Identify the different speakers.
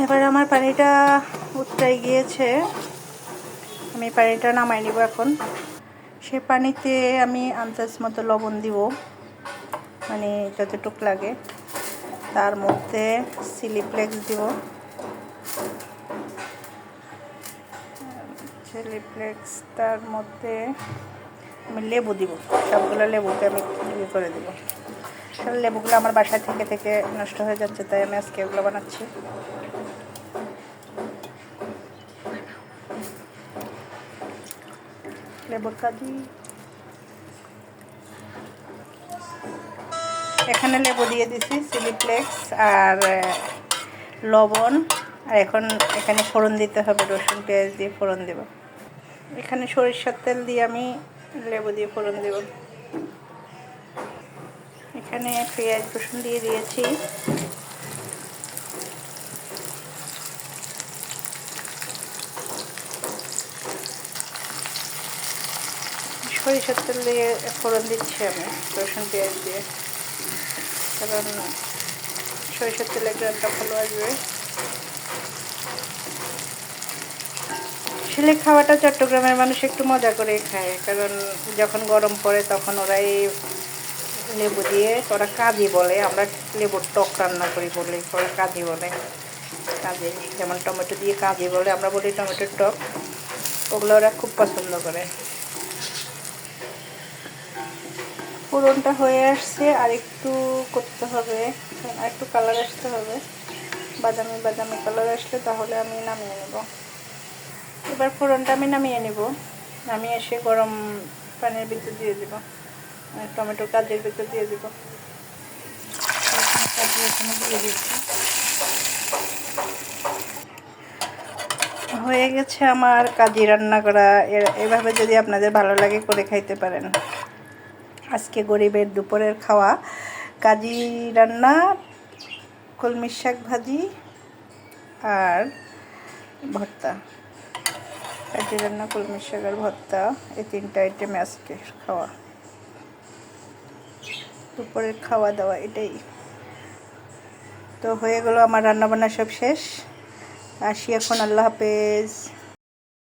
Speaker 1: এবার আমার পানিটা উতরাই গিয়েছে। আমি পানিটা নামাই নিব এখন। সে পানিতে আমি আন্দাজ মতো লবণ দিব মানে যতটুক লাগে। তার মধ্যে সিলিপ্লেক্স দিব। সিলিপ্লেক্স তার মধ্যে আমি লেবু দিব। সবগুলো লেবুকে আমি করে দিব। লেবুগুলো আমার বাসায় থেকে থেকে নষ্ট হয়ে যাচ্ছে, তাই আমি আজকে এগুলো বানাচ্ছি। লেবুর কাজি। এখানে লেবু দিয়ে দিছি সিলিপ্লেক্স আর লবণ। আর এখন এখানে ফোড়ন দিতে হবে, রসুন, পেঁয়াজ দিয়ে ফোড়ন দেব। এখানে সরিষার তেল দিয়ে আমি লেবু দিয়ে ফোড়ন দেব। এখানে পেঁয়াজ রসুন দিয়ে দিয়েছি। সরিষার তেল দিয়ে ফোড়ন দিচ্ছি আমি, রসুন, পেঁয়াজ দিয়ে। কারণ সরিষার তেলে গ্রানটা ভালো আসবে। আসলে খাওয়াটা চট্টগ্রামের মানুষ একটু মজা করে খায়, কারণ যখন গরম পড়ে তখন ওরা এই লেবু দিয়ে ওরা কাজি বলে, আমরা লেবুর টক রান্না করি বলে, ওরা কাজি বলে। কাজি, যেমন টমেটো দিয়ে কাজি বলে, আমরা বলি টমেটোর টক। ওগুলো ওরা খুব পছন্দ করে। পুরনটা হয়ে আসছে, আর একটু করতে হবে, আর একটু কালার আসতে হবে। বাদামি বাদামি কালার আসলে তাহলে আমি নামিয়ে নেব। এবার ফোড়নটা আমি নামিয়ে নেব। নামিয়ে এসে গরম পানির ভিতর দিয়ে দেবো। টমেটো কাজের ভিতর দিয়ে দেবো। দিয়ে দিচ্ছি হয়ে গেছে আমার কাজি রান্না করা। এভাবে যদি আপনাদের ভালো লাগে করে খাইতে পারেন। আজকে গরিবের দুপুরের খাওয়া। কাজি রান্না কলমি শাক ভাজি আর ভর্তা। কাজি রান্না কলমি শাক আর ভর্তা, এই তিনটা আইটেম আজকে খাওয়া। দুপুরের খাওয়া দাওয়া, এটাই। তো হয়ে গেল আমার রান্নাবান্না সব শেষ। আসি এখন, আল্লাহ হাফেজ।